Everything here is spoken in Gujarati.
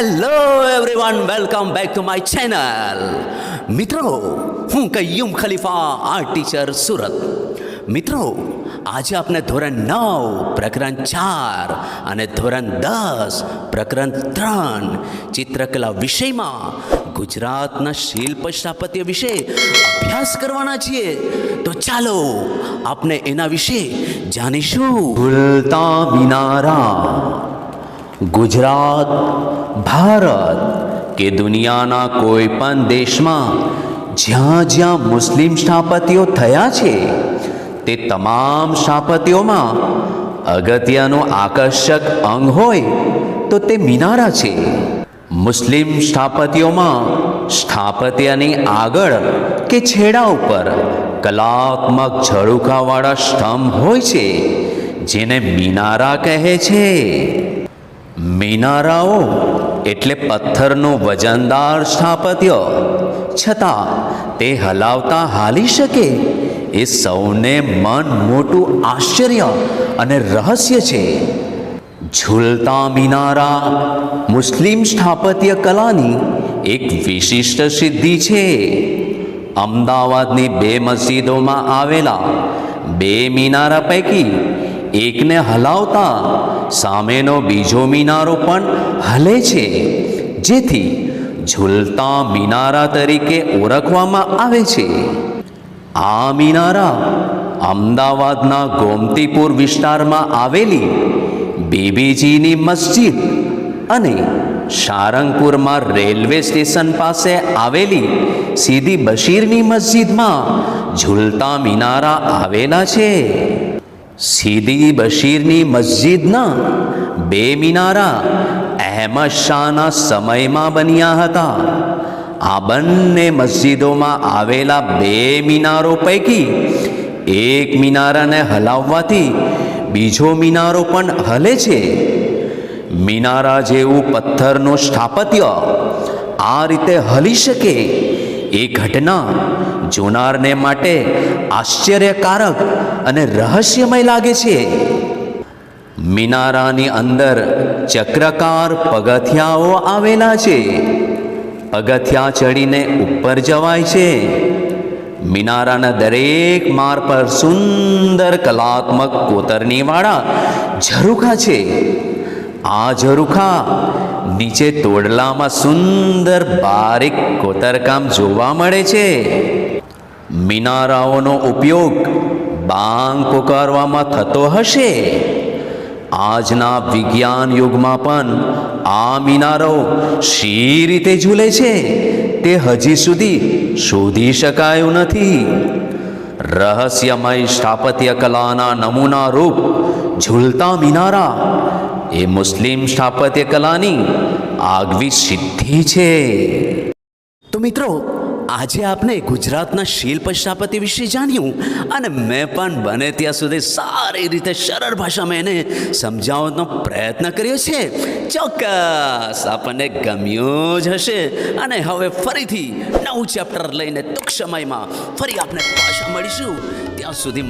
Hello everyone welcome back to my channel મિત્રો હું કૈયુમ ખલીફા આર્ટ ટીચર સુરત. મિત્રો આજે આપણે ધોરણ નવ, પ્રકરણ ચાર અને ધોરણ દસ, પ્રકરણ ત્રણ ચિત્રકલા વિષયમાં ગુજરાતના શિલ્પ સ્થાપત્ય વિશે અભ્યાસ કરવાના છીએ. તો ચાલો આપણે એના વિશે જાણીશું. ભૂલતા મિનારા ગુજરાત, ભારત કે દુનિયાના કોઈ પણ દેશમાં જ્યાં જ્યાં મુસ્લિમ સ્થાપત્યો થયા છે, તે તમામ સ્થાપત્યોમાં અગત્યનું આકર્ષક અંગ હોય તો તે મિનારા છે. મુસ્લિમ સ્થાપત્યોમાં સ્થાપત્યની આગળ કે છેડા ઉપર કલાત્મક ઝળુકાવાળા સ્તંભ હોય છે, જેને મિનારા કહે છે. મિનારાઓ એટલે પથ્થરનું વજનદાર સ્થાપત્ય. છતાં તે હલાવતા હાલી શકે એ સૌને મન મોટું આશ્ચર્ય અને રહસ્ય છે. ઝૂલતા મિનારા મુસ્લિમ સ્થાપત્ય કલાની એક વિશિષ્ટ સિદ્ધિ છે. અમદાવાદની બે મસ્જિદોમાં આવેલા બે મિનારા પૈકી એકને હલાવતા, સામેનો બીજો મિનારો પણ હલે છે, જેથી ઝૂલતા મિનારા તરીકે ઓળખવામાં આવે છે. આ મિનારા અમદાવાદના ગોમતીપુર વિસ્તારમાં આવેલી બીબીજીની મસ્જિદ અને સારંગપુરમાં રેલવે સ્ટેશન પાસે આવેલી સીધી બશીરની મસ્જિદમાં ઝૂલતા મિનારા આવેલા છે. સીધી બશીરની મસ્જિદના બે મિનારા અહેમદ શાહના સમયમાં બન્યા હતા. આ બંને મસ્જિદોમાં આવેલા બે મિનારો પૈકી એક મિનારાને હલાવવાથી બીજો મિનારો પણ હલે છે. મિનારા જેવું પથ્થરનું સ્થાપત્ય આ રીતે હલી શકે એ ઘટના જોનારને માટે આશ્ચર્યકારક અને રહસ્યમય લાગે છે. મિનારાની અંદર ચક્રકાર પગથિયાઓ આવેલા છે. પગથિયા ચડીને ઉપર જવાય છે. મિનારાના દરેક માર પર સુંદર કલાત્મક કોતરણીવાળા ઝરૂખા છે. આ ઝરૂખા નીચે તોડલામાં સુંદર બારીક કોતરકામ જોવા મળે છે. મિનારાઓનો ઉપયોગ બાંગ પુકારવામાં થતો હશે. આજના વિજ્ઞાન યુગમાં પણ આ મિનારો શી રીતે ઝૂલે છે તે હજી સુધી શોધી શકાયું નથી. રહસ્યમય સ્થાપત્ય કલાના નમૂના રૂપ ઝૂલતા મિનારા એ મુસ્લિમ સ્થાપત્ય કલાની આગવી સિદ્ધિ છે. તો મિત્રો આજે આપણે ગુજરાતના શિલ્પ સ્થાપત્ય વિશે જાણ્યું અને મેં પણ બને ત્યાં સુધી સારી રીતે સરળ ભાષામાં એને સમજાવવાનો પ્રયત્ન કર્યો છે. ચોક્કસ, આપણને ગમ્યું જ હશે. અને હવે ફરીથી નવું ચેપ્ટર લઈને ટૂંક સમયમાં ફરી આપણે પાછા મળીશું. ત્યાં સુધી